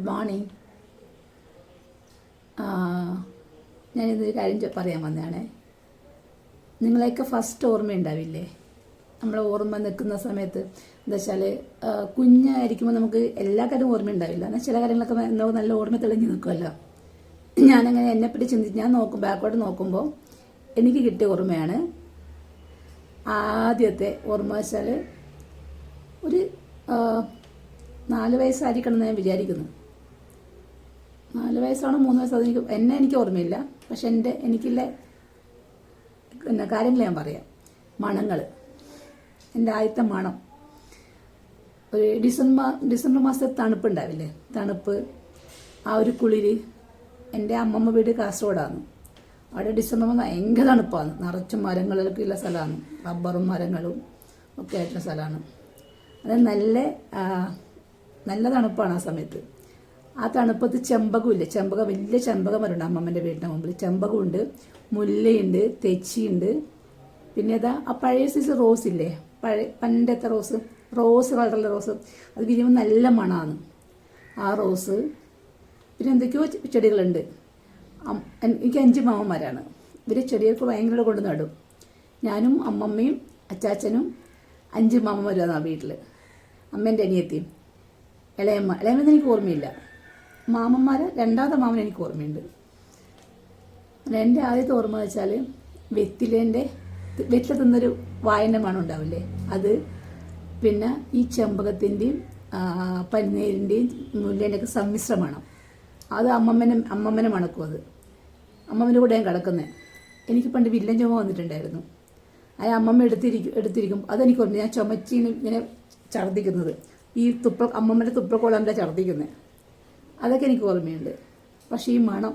Good morning. ഞാനിതൊരു കാര്യം പറയാൻ വന്നതാണേ. നിങ്ങളെയൊക്കെ ഫസ്റ്റ് ഓർമ്മ ഉണ്ടാവില്ലേ നമ്മളെ ഓർമ്മ നിൽക്കുന്ന സമയത്ത്. എന്താ വെച്ചാൽ കുഞ്ഞായിരിക്കുമ്പോൾ നമുക്ക് എല്ലാ കാര്യവും ഓർമ്മ ഉണ്ടാവില്ല എന്നാൽ ചില കാര്യങ്ങളൊക്കെ നമുക്ക് നല്ല ഓർമ്മ തെളിഞ്ഞ് നിൽക്കുമല്ലോ ഞാനങ്ങനെ എന്നെപ്പറ്റി ചിന്തിച്ച് ഞാൻ നോക്കും ബാക്കോട്ട് നോക്കുമ്പോൾ എനിക്ക് കിട്ടിയ ഓർമ്മയാണ് ആദ്യത്തെ ഓർമ്മ വെച്ചാൽ ഒരു നാല് വയസ്സായിരിക്കണം എന്ന് ഞാൻ വിചാരിക്കുന്നു. നാല് വയസ്സാണോ മൂന്ന് വയസ്സോ അതെനിക്ക് എന്നെ എനിക്ക് ഓർമ്മയില്ല. പക്ഷെ എന്റെ എനിക്കില്ല പിന്നെ കാര്യങ്ങൾ ഞാൻ പറയാം. മണങ്ങൾ എന്റെ ആദ്യത്തെ മണം. ഒരു ഡിസംബർ ഡിസംബർ മാസത്തെ തണുപ്പുണ്ടാവില്ലേ തണുപ്പ്. ആ ഒരു കുളിര് എന്റെ അമ്മമ്മ വീട് കാസർഗോഡാണ്. അവിടെ ഡിസംബർ മാസം ഭയങ്കര തണുപ്പാണ്. നിറച്ച് മരങ്ങളൊക്കെ ഉള്ള സ്ഥലമാണ്. റബ്ബറും മരങ്ങളും ഒക്കെ ആയിട്ടുള്ള സ്ഥലമാണ്. അത് നല്ല നല്ല തണുപ്പാണ് ആ സമയത്ത്. ആ തണുപ്പത്ത് ചെമ്പകമില്ല? ചെമ്പകം വലിയ ചെമ്പക മരമുണ്ട് അമ്മമ്മന്റെ വീടിന്റെ മുമ്പിൽ ചെമ്പകമുണ്ട് മുല്ലയുണ്ട് തെച്ചിയുണ്ട്. പിന്നെ അതാ ആ പഴയ സൈസ് റോസ് ഇല്ലേ? പഴയ പണ്ടത്തെ റോസ് റോസ് കളറുള്ള റോസ് അത് വിരിയുമ്പോൾ നല്ല മണമാണ് ആ റോസ് പിന്നെ എന്തൊക്കെയോ ചെടികളുണ്ട്. എനിക്ക് അഞ്ച് മാമന്മാരാണ്. ഇവർ ചെടികൾക്ക് ഭയങ്കര കൊണ്ട് നടും. ഞാനും അമ്മമ്മയും അച്ചാച്ചനും അഞ്ച് മാമന്മാരാണ് ആ വീട്ടിൽ അമ്മേന്റെ അനിയത്തിയും. ഇളയമ്മ ഇളയമ്മ എനിക്ക് ഓർമ്മയില്ല. മാമന്മാരെ രണ്ടാമത്തെ മാമൻ എനിക്ക് ഓർമ്മയുണ്ട്. എന്റെ ആദ്യത്തെ ഓർമ്മ വെച്ചാൽ വെറ്റിലേന്റെ വെറ്റില തിന്നൊരു വായനമാണ് മണം ഉണ്ടാവില്ലേ? അത് പിന്നെ ഈ ചെമ്പകത്തിന്റെയും പനീരിന്റെയും മുല്ലേന്റെയൊക്കെ സമ്മിശ്രമാണ്. അത് അമ്മമ്മനെ അമ്മമ്മനെ മണക്കും അത്. അമ്മമ്മന്റെ കൂടെ ഞാൻ കിടക്കുന്നത് എനിക്ക് പണ്ട് വില്ലൻ ചുമ വന്നിട്ടുണ്ടായിരുന്നു. ആ അമ്മമ്മ എടുത്തിരിക്കും എടുത്തിരിക്കും. അതെനിക്ക് ഓർമ്മ. ഞാൻ ചുമച്ചിന് ഇങ്ങനെ ഛർദ്ദിക്കുന്നത്. ഈ തുപ്പ അമ്മമ്മന്റെ തുപ്പക്കോളാന്റെ ഛർദ്ദിക്കുന്നത്. അതൊക്കെ എനിക്ക് ഓർമ്മയുണ്ട്. പക്ഷേ ഈ മണം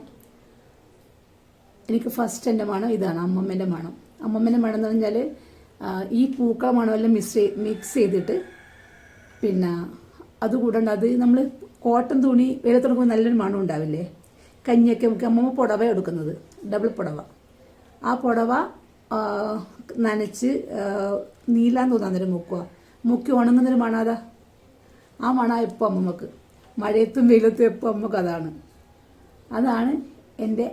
എനിക്ക് ഫസ്റ്റ് എന്റെ മണം ഇതാണ് അമ്മമ്മേന്റെ മണം. അമ്മമ്മേന്റെ മണം എന്ന് പറഞ്ഞാൽ ഈ പൂക്കള മണമെല്ലാം മിക്സ് മിക്സ് ചെയ്തിട്ട് പിന്നെ അതുകൂടാണ്ട് അത് നമ്മൾ കോട്ടൺ തുണി വെയിലത്തുണക്കുമ്പോൾ നല്ലൊരു മണം ഉണ്ടാവില്ലേ? കഞ്ഞിയൊക്കെ നമുക്ക് അമ്മമ്മ പുടവ എടുക്കുന്നത് ഡബിൾ പുടവ. ആ പുടവ നനച്ച് നീലാന്ന് തോന്നാൻ തോന്നാന്നേരം മുക്കുക മുക്കി ഉണങ്ങുന്നൊരു മണാതാ ആ മണ ഇപ്പോൾ അമ്മമ്മക്ക്. മഴയത്തും വെയിലത്തും എപ്പോൾ നമുക്ക് അതാണ്. അതാണ് എന്റെ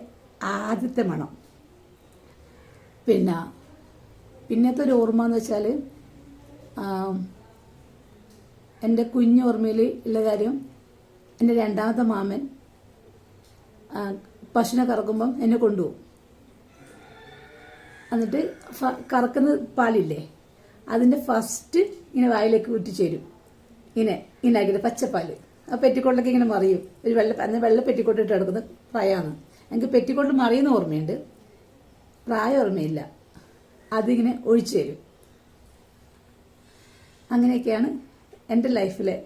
ആദ്യത്തെ മണം. പിന്നെ പിന്നത്തെ ഒരു ഓർമ്മ എന്ന് വെച്ചാൽ എന്റെ കുഞ്ഞ് ഓർമ്മയിൽ ഉള്ള കാര്യം എന്റെ രണ്ടാമത്തെ മാമൻ പശുവിനെ കറക്കുമ്പം എന്നെ കൊണ്ടുപോകും. എന്നിട്ട് കറക്കുന്ന പാലില്ലേ അതിന്റെ ഫസ്റ്റ് ഇങ്ങനെ വായിലേക്ക് ഊറ്റിച്ചേരും. ഇങ്ങനെ ഇങ്ങനെ ആക്കിയിട്ട് പച്ചപ്പാൽ. ആ പെറ്റിക്കോട്ടിലൊക്കെ ഇങ്ങനെ മറിയും. ഒരു വെള്ള അന്ന് വെള്ള പെറ്റിക്കോട്ട് ഇട്ട് പ്രായമാണ്. എനിക്ക് പെറ്റിക്കോട്ട് മറിയുന്ന ഓർമ്മയുണ്ട്. പ്രായം ഓർമ്മയില്ല. അതിങ്ങനെ ഒഴിച്ചു തരും. അങ്ങനെയൊക്കെയാണ് എന്റെ ലൈഫിലെ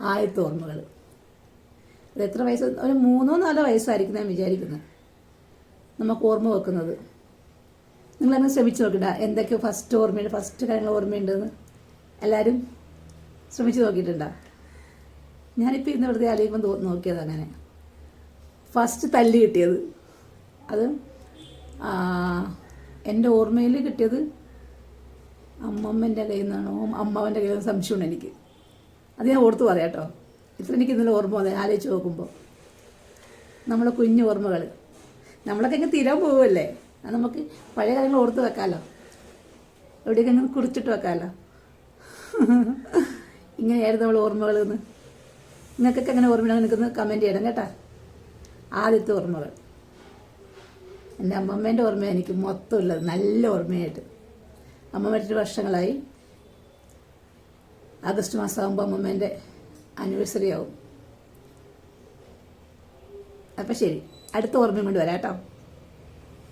ആദ്യത്തെ ഓർമ്മകൾ. അത് എത്ര വയസ്സ്? ഒരു മൂന്നോ നാലോ വയസ്സായിരിക്കും ഞാൻ വിചാരിക്കുന്നത്. നമുക്ക് ഓർമ്മ വെക്കുന്നത്. നിങ്ങളങ്ങനെ ശ്രമിച്ചു നോക്കണ്ട. എന്തൊക്കെ ഫസ്റ്റ് ഓർമ്മയുണ്ട്. ഫസ്റ്റ് കാര്യങ്ങൾ ഓർമ്മയുണ്ടെന്ന് എല്ലാവരും ശ്രമിച്ചു നോക്കിയിട്ടുണ്ടോ? ഞാനിപ്പോൾ ഇന്ന് വെറുതെ ആലോചിക്കുമ്പോൾ തോ നോക്കിയത് അങ്ങനെ. ഫസ്റ്റ് തല്ലി കിട്ടിയത്. അത് എന്റെ ഓർമ്മയിൽ കിട്ടിയത് അമ്മമ്മന്റെ കയ്യിൽ നിന്നാണോ അമ്മാവന്റെ കയ്യിൽ നിന്ന് സംശയമുണ്ട് എനിക്ക്. അത് ഞാൻ ഓർത്ത് പറയാം കേട്ടോ. ഇത്ര എനിക്ക് ഇന്നലെ ഓർമ്മ വന്നത് ആലോചിച്ച് നോക്കുമ്പോൾ നമ്മളെ കുഞ്ഞു ഓർമ്മകൾ നമ്മളൊക്കെ ഇങ്ങനെ തീരാൻ പോവുമല്ലേ അത് നമുക്ക് പഴയ കാര്യങ്ങൾ ഓർത്ത് വെക്കാമല്ലോ എവിടെയൊക്കെ ഇങ്ങനെ കുറിച്ചിട്ട് വെക്കാമല്ലോ ഇങ്ങനെയായിരുന്നു നമ്മൾ ഓർമ്മകൾ എന്ന് നിങ്ങൾക്കൊക്കെ എങ്ങനെ ഓർമ്മ നിൽക്കുന്നത് കമന്റ് ചെയ്യണം കേട്ടോ. ആദ്യത്തെ ഓർമ്മകൾ. എന്റെ അമ്മമ്മേന്റെ ഓർമ്മ എനിക്ക് മൊത്തം ഉള്ളത്. നല്ല ഓർമ്മയായിട്ട്. അമ്മ മറ്റൊരു വർഷങ്ങളായി. ആഗസ്റ്റ് മാസമാകുമ്പോൾ അമ്മമ്മേന്റെ ആനിവേഴ്സറി ആവും. അപ്പം ശരി. അടുത്ത ഓർമ്മയും കൊണ്ട് വരാം കേട്ടോ.